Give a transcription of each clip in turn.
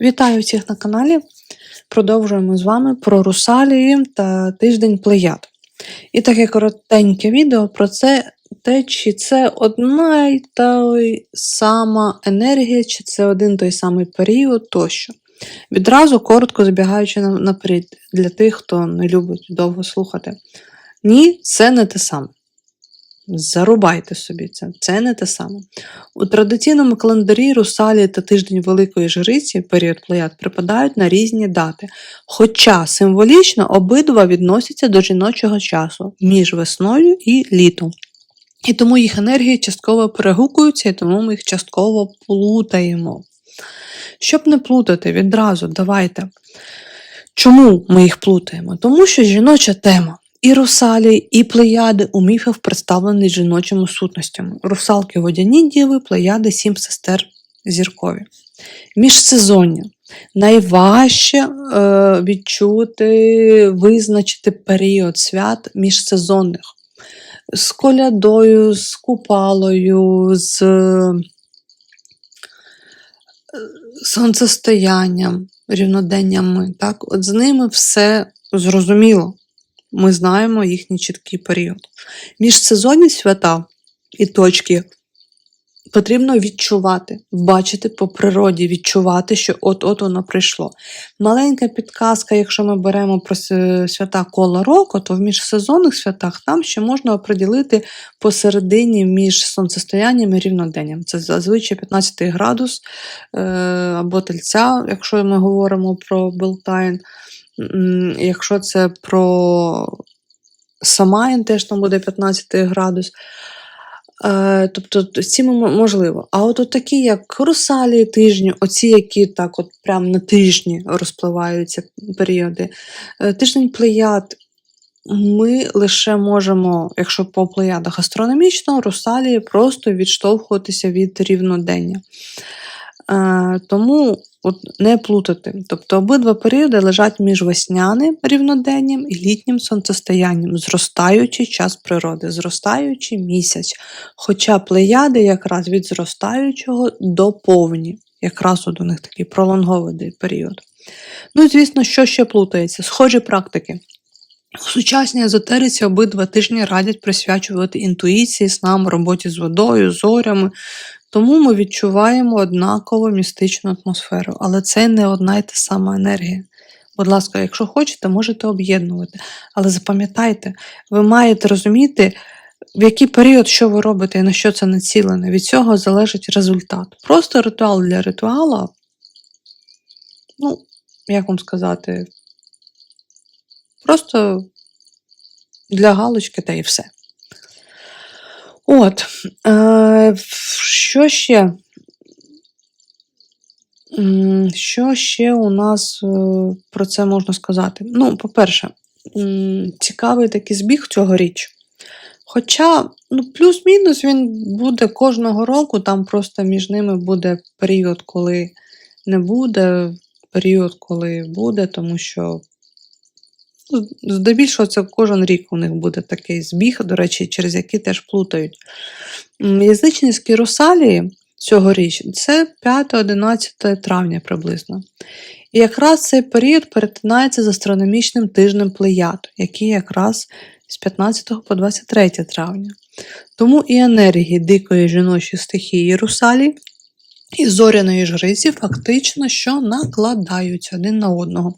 Вітаю всіх на каналі. Продовжуємо з вами про русалії та тиждень плеяд. І таке коротеньке відео про це, те, чи це одна й та сама енергія, чи це один той самий період тощо. Відразу коротко забігаючи на- наперед, для тих, хто не любить довго слухати. Ні, це не те саме. Зарубайте собі це, це не те саме. У традиційному календарі Русалі та тиждень Великої Жриці, період плеяд, припадають на різні дати. Хоча символічно обидва відносяться до жіночого часу між весною і літом. І тому їх енергії частково перегукуються, і тому ми їх частково плутаємо. Щоб не плутати відразу, давайте. Чому ми їх плутаємо? Тому що жіноча тема. І русалі, і плеяди у міфах представлені жіночими сутностями. Русалки водяні діви, плеяди сім сестер зіркові. Міжсезоння. Найважче е, відчути, визначити період свят міжсезонних. З колядою, з купалою, з е, сонцестоянням, рівноденнями. Так? От з ними все зрозуміло. Ми знаємо їхній чіткий період. Міжсезонні свята і точки потрібно відчувати, бачити по природі, відчувати, що от-от воно прийшло. Маленька підказка, якщо ми беремо про свята коло року, то в міжсезонних святах там ще можна оприділити посередині між сонцестоянням і рівноденням. Це зазвичай 15 градус е, або тельця, якщо ми говоримо про Белтайн. Якщо це про Самайн, теж там буде 15 градус. Е, тобто з можливо. А от, такі, як русалії тижні, оці, які так от прям на тижні розпливаються періоди. Е, Тиждень плеяд. Ми лише можемо, якщо по плеядах астрономічно, русалії просто відштовхуватися від рівнодення. Е, тому от не плутати. Тобто обидва періоди лежать між весняним рівноденням і літнім сонцестоянням, зростаючий час природи, зростаючий місяць. Хоча плеяди якраз від зростаючого до повні. Якраз от у них такий пролонгований період. Ну і звісно, що ще плутається? Схожі практики. У сучасній езотериці обидва тижні радять присвячувати інтуїції, снам, роботі з водою, зорями. Тому ми відчуваємо однакову містичну атмосферу, але це не одна й та сама енергія. Будь ласка, якщо хочете, можете об'єднувати. Але запам'ятайте, ви маєте розуміти, в який період що ви робите і на що це націлене. Від цього залежить результат. Просто ритуал для ритуала, ну, як вам сказати, просто для галочки та і все. От, е, що ще? Що ще у нас е, про це можна сказати? Ну, по-перше, цікавий такий збіг цьогоріч. Хоча, ну, плюс-мінус він буде кожного року, там просто між ними буде період, коли не буде, період, коли буде, тому що здебільшого це кожен рік у них буде такий збіг, до речі, через який теж плутають. Язичницькі русалії цьогоріч це 5-11 травня приблизно. І якраз цей період перетинається з астрономічним тижнем Плеяд, який якраз з 15 по 23 травня. Тому і енергії дикої жіночої стихії русалі і зоряної жриці фактично що накладаються один на одного.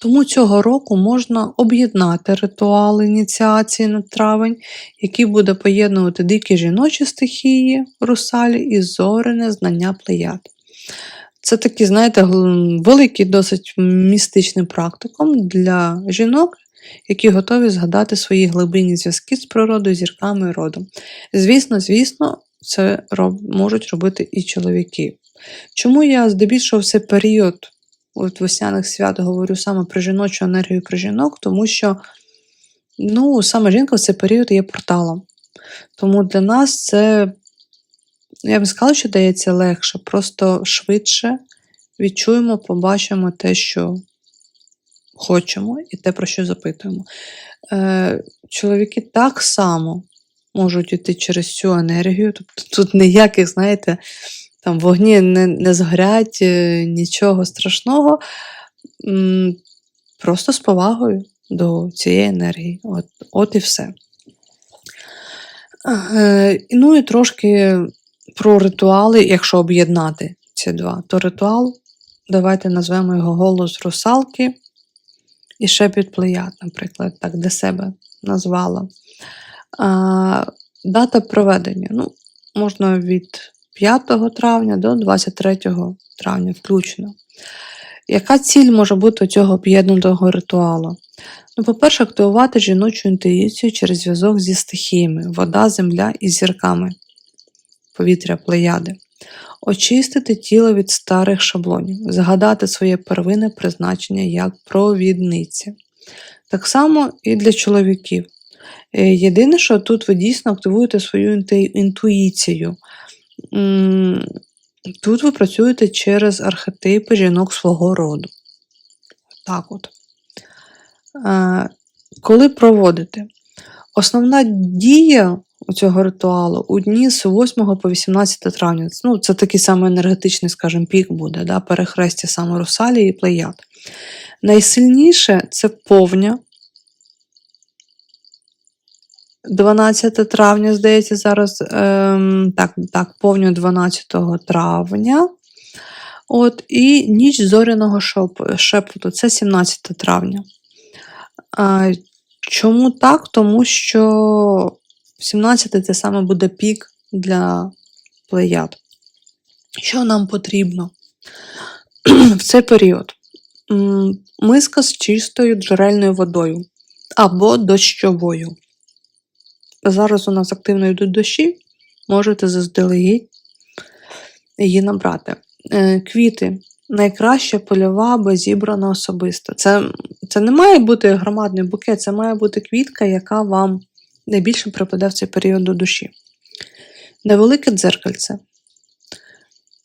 Тому цього року можна об'єднати ритуал ініціації на травень, який буде поєднувати дикі жіночі стихії русалі і зорене знання плеяд. Це такий, знаєте, великий, досить містичний практикум для жінок, які готові згадати свої глибинні зв'язки з природою, зірками і родом. Звісно, звісно, це роб- можуть робити і чоловіки. Чому я здебільшого в цей період от весняних свят говорю саме про жіночу енергію про жінок, тому що ну, саме жінка в цей період є порталом. Тому для нас це, я б сказала, що дається легше, просто швидше відчуємо, побачимо те, що хочемо, і те, про що запитуємо. Е, чоловіки так само можуть йти через цю енергію, тобто тут ніяких, знаєте, там вогні не, не згорять, е, нічого страшного. Просто з повагою до цієї енергії. От, от і все. Е, Ну і трошки про ритуали, якщо об'єднати ці два, то ритуал, давайте назвемо його голос русалки і шепіт плеяд, наприклад, так для себе назвала. А, Дата проведення. Ну, можна від 5 травня до 23 травня включно. Яка ціль може бути у цього об'єднаного ритуалу? Ну, по-перше, активувати жіночу інтуїцію через зв'язок зі стихіями, вода, земля і зірками, повітря плеяди, очистити тіло від старих шаблонів, згадати своє первинне призначення як провідниці. Так само і для чоловіків. Е, Єдине, що тут ви дійсно активуєте свою інтуїцію. Тут ви працюєте через архетипи жінок свого роду. Так от. Е, Коли проводите? Основна дія цього ритуалу у дні з 8 по 18 травня. Ну, це такий самий енергетичний, скажімо, пік буде, да, перехрестя саме Русалії і Плеяд. Найсильніше це повня. 12 травня, здається, зараз. Ем, так, так, повня 12 травня. От, і ніч зоряного шепоту це 17 травня. А, чому так? Тому що 17 це саме буде пік для плеяд. Що нам потрібно в цей період? Миска з чистою джерельною водою або дощовою. Зараз у нас активно йдуть дощі, можете заздалегідь її набрати. Е, Квіти. Найкраща польова, бо зібрана особисто. Це, це не має бути громадний букет, це має бути квітка, яка вам найбільше припаде в цей період до душі. Невелике дзеркальце.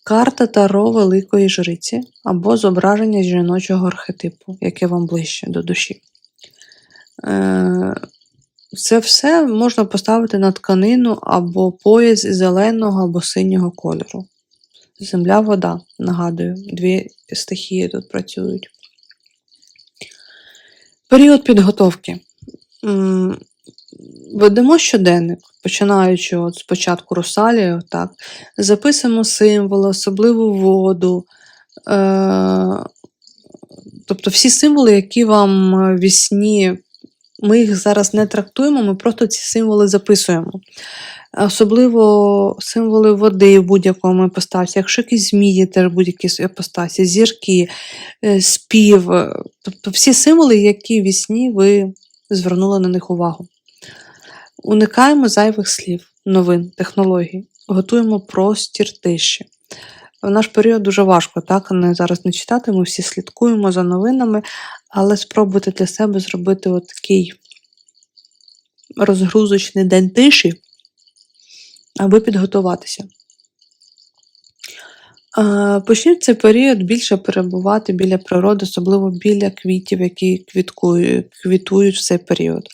Карта Таро Великої Жриці або зображення жіночого архетипу, яке вам ближче до душі. Е, Це все можна поставити на тканину або пояс зеленого або синього кольору. Земля, вода, нагадую, дві стихії тут працюють. Період підготовки. Ведемо щоденник, починаючи от з початку русалії, так, записуємо символи, особливу воду. Е- тобто всі символи, які вам е, в сні, ми їх зараз не трактуємо, ми просто ці символи записуємо. Особливо символи води в будь-якому іпостасі, якщо якісь змії, теж будь-якій іпостасі, зірки, е, спів, е, тобто всі символи, які в сні ви звернули на них увагу. Уникаємо зайвих слів, новин, технологій, готуємо простір тиші. В наш період дуже важко, так? Не зараз не читати, ми всі слідкуємо за новинами, але спробуйте для себе зробити от такий розгрузочний день тиші, аби підготуватися. Почніть цей період більше перебувати біля природи, особливо біля квітів, які квіткують, квітують в цей період.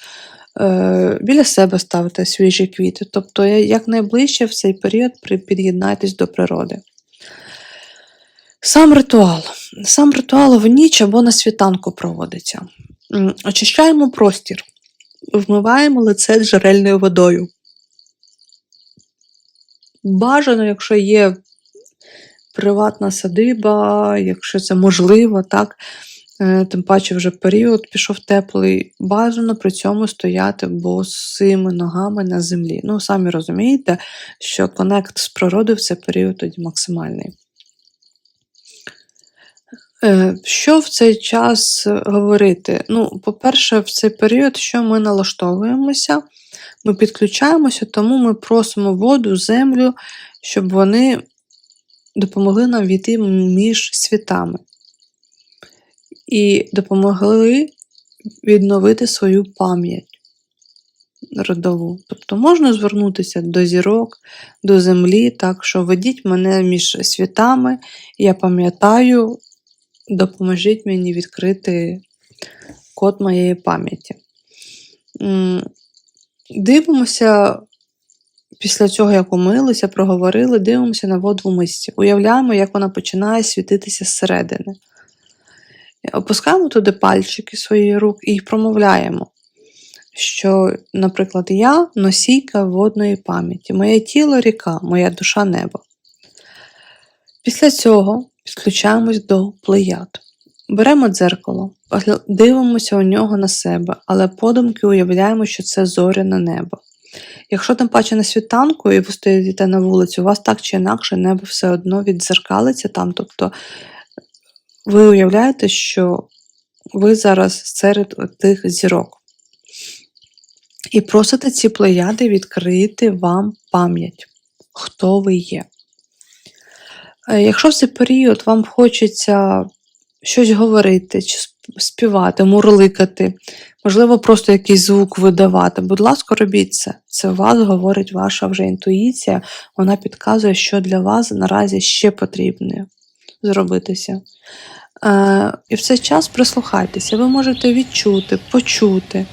Е, Біля себе ставте свіжі квіти, тобто якнайближче в цей період під'єднайтесь до природи. Сам ритуал. Сам ритуал в ніч або на світанку проводиться. Очищаємо простір, вмиваємо лице джерельною водою. Бажано, якщо є приватна садиба, якщо це можливо, так, е, тим паче вже період пішов теплий, бажано при цьому стояти босими ногами на землі. Ну, самі розумієте, що конект з природою в цей період тоді максимальний. Е, Що в цей час говорити? Ну, по-перше, в цей період, що ми налаштовуємося, ми підключаємося, тому ми просимо воду, землю, щоб вони допомогли нам війти між світами і допомогли відновити свою пам'ять родову. Тобто можна звернутися до зірок, до землі, так що ведіть мене між світами, я пам'ятаю, допоможіть мені відкрити код моєї пам'яті. Дивимося, Після цього, як умилися, проговорили, дивимося на воду в мисці. Уявляємо, як вона починає світитися зсередини. Опускаємо туди пальчики своїх рук і промовляємо, що, наприклад, я носійка водної пам'яті, моє тіло ріка, моя душа небо. Після цього підключаємось до плеяд. Беремо дзеркало, дивимося у нього на себе, але подумки уявляємо, що це зоряне небо. Якщо тим паче на світанку і ви стоїте на вулиці, у вас так чи інакше небо все одно віддзеркалиться там. Тобто ви уявляєте, що ви зараз серед тих зірок. І просите ці плеяди відкрити вам пам'ять, хто ви є. Е, Якщо в цей період вам хочеться щось говорити, чи співати, мурликати, можливо, просто якийсь звук видавати, будь ласка, робіть це. Це у вас говорить ваша вже інтуїція, вона підказує, що для вас наразі ще потрібно зробитися. Е, і в цей час прислухайтеся, ви можете відчути, почути,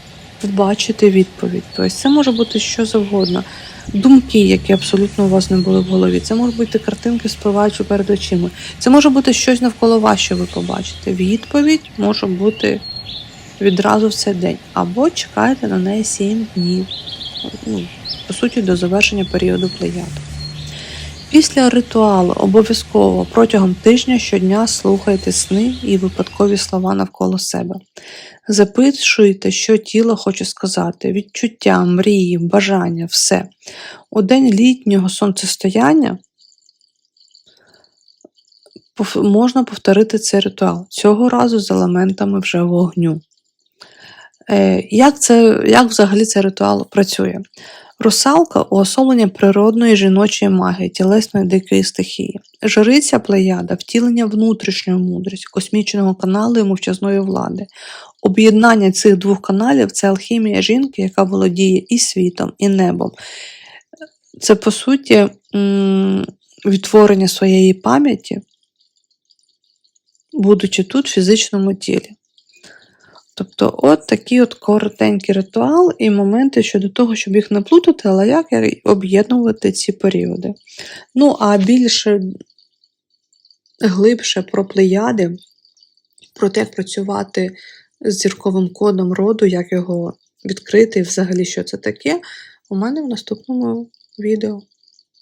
побачити відповідь. Тобто це може бути що завгодно. Думки, які абсолютно у вас не були в голові. Це можуть бути картинки, спливаючи перед очима. Це може бути щось навколо вас, що ви побачите. Відповідь може бути відразу в цей день. Або чекайте на неї 7 днів. Ну, по суті, до завершення періоду плеяд. Після ритуалу обов'язково протягом тижня щодня слухайте сни і випадкові слова навколо себе. Запишуйте, що тіло хоче сказати, відчуття, мрії, бажання, все. У день літнього сонцестояння можна повторити цей ритуал. Цього разу з елементами вже вогню. Е, Як, це, як взагалі цей ритуал працює? Русалка уособлення природної жіночої магії, тілесної дикої стихії. Жриця плеяда, втілення внутрішньої мудрості, космічного каналу і мовчазної влади. Об'єднання цих двох каналів це алхімія жінки, яка володіє і світом, і небом. Це, по суті, відтворення своєї пам'яті, будучи тут в фізичному тілі. Тобто, от такий от коротенький ритуал і моменти щодо того, щоб їх не плутати, але як об'єднувати ці періоди. Ну, а більше глибше про плеяди, про те, як працювати з зірковим кодом роду, як його відкрити і взагалі що це таке, у мене в наступному відео.